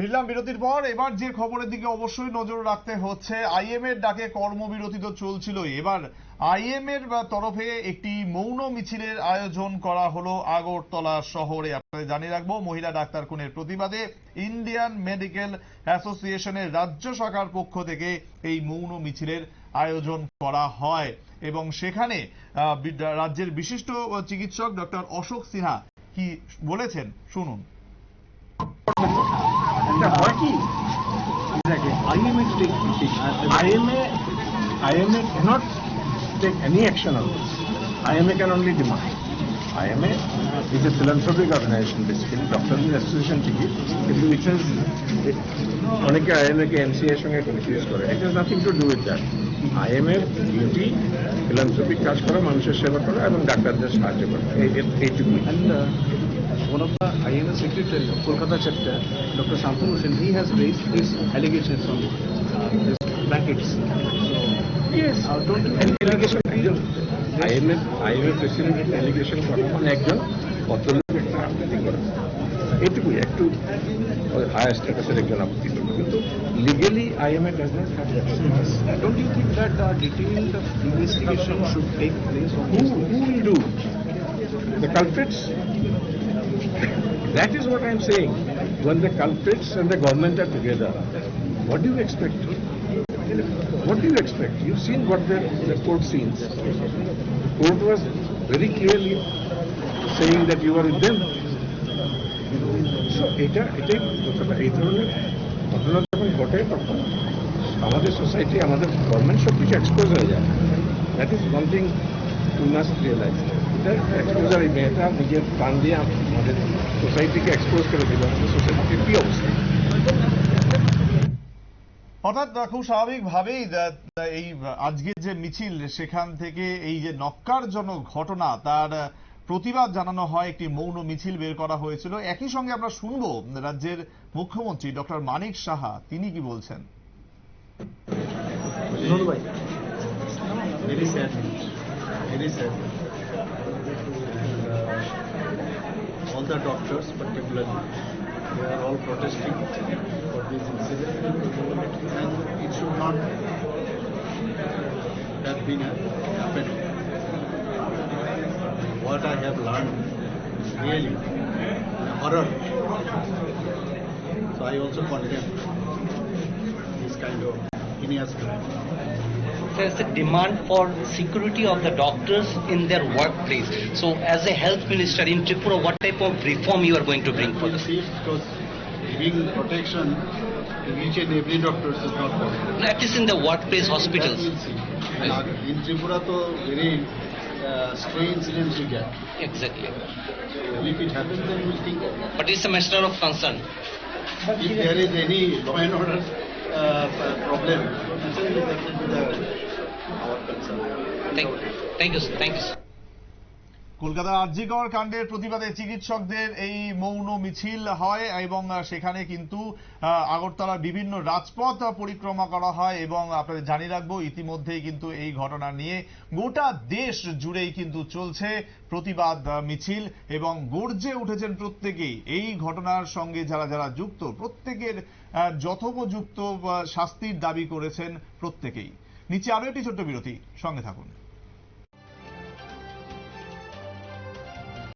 ফিরলাম বিরতির পর। এবার যে খবরের দিকে অবশ্যই নজর রাখতে হচ্ছে আইএম এর ডাকে কর্মবিরতি তো চলছিল এবার আইএম এর তরফে একটি মৌন মিছিলের আয়োজন করা হলো আগরতলা শহরে। আপনাদের জানিয়ে রাখব, মহিলা ডাক্তার খুনের প্রতিবাদে ইন্ডিয়ান মেডিকেল অ্যাসোসিয়েশনের রাজ্য শাখার পক্ষ থেকে এই মৌন মিছিলের আয়োজন করা হয়। এবং সেখানে রাজ্যের বিশিষ্ট চিকিৎসক ডক্টর অশোক সিনহা কি বলেছেন? শুনুন। এটা হয় কি IMA to take IMA, IMA cannot take any action on this. IMA can only demand. IMA is a philanthropic organization basically, Doctors Association থেকে it has অনেকে IMA কে NCA এর সঙ্গে কনফিউজ করে it has nothing to do with that. IMA duty philanthropic কাজ করা মানুষের সেবা করা এবং ডাক্তারদের সাহায্য করা এই- এই- এইটুকুই uh, one of the IMS secretary of Kolkata chapter, Dr. Shantanu Hussain, he has raised these allegations on uh, these brackets. Yes. Uh, don't you And think that allegation should be- একজন IMF IMF president allegation করা মানে একজন ভদ্রলোক একটা আপত্তি করে এটুকুই একটু হায়ার স্ট্যাটাসের একজন আপত্তি করবে কিন্তু legally IMA does not have that Don't you think that uh, detailed investigation should take place on who these who will do the culprits that is what i am saying when the culprits and the government are together what do you expect what do you expect you've seen what the, the court scenes court was very clearly saying that you are with them so এটা এটাই কথাটা এই ধরনের ঘটনা যখন ঘটে তখন আমাদের সোসাইটি আমাদের গভর্নমেন্ট সব কিছু এক্সপোজ হয়ে যায় that is one thing to must realise এটা এক্সপোজার এই মেয়েটা নিজের প্রাণ দিয়ে আমাদের সোসাইটিকে এক্সপোজ করে দিল আমাদের সোসাইটির কি অবস্থা? অর্থাৎ খুব স্বাভাবিকভাবেই এই আজকের যে মিছিল সেখান থেকে এই যে নক্কারজনক ঘটনা তার প্রতিবাদ জানানো হয় একটি মৌন মিছিল বের করা হয়েছিল। একই সঙ্গে আমরা শুনব রাজ্যের মুখ্যমন্ত্রী ডক্টর মানিক সাহা তিনি কি বলছেন? very sad. News. Very the doctors, particularly, they are all protesting for this incident, and it should not have been happened. What I have learned is really horror. So I also condemn this kind of heinous crime. There's a demand for security of the doctors in their workplace. So, as a health minister in Tripura, what type of reform you are going to bring for We'll this? because giving protection to each and every doctor is not possible. At least in the workplace hospitals. That we'll see. And in Tripura, to very uh, strange incidents we get. Exactly. If it happens, then we'll think. But it's a matter of concern. If there is any law and order uh, problem, that কলকাতার আরজিকর কাণ্ডের প্রতিবাদে চিকিৎসকদের এই মৌন মিছিল হয় এবং সেখানে কিন্তু আগরতলার বিভিন্ন রাজপথ পরিক্রমা করা হয় এবং আপনাদের জানিয়ে রাখব, ইতিমধ্যেই কিন্তু এই ঘটনা নিয়ে গোটা দেশ জুড়েই কিন্তু চলছে প্রতিবাদ মিছিল এবং গর্জে উঠেছেন প্রত্যেকেই। এই ঘটনার সঙ্গে যারা যারা যুক্ত, প্রত্যেকের যথোপযুক্ত শাস্তির দাবি করেছেন প্রত্যেকেই। নিচে আরও একটি ছোট্ট বিরতি, সঙ্গে থাকুন।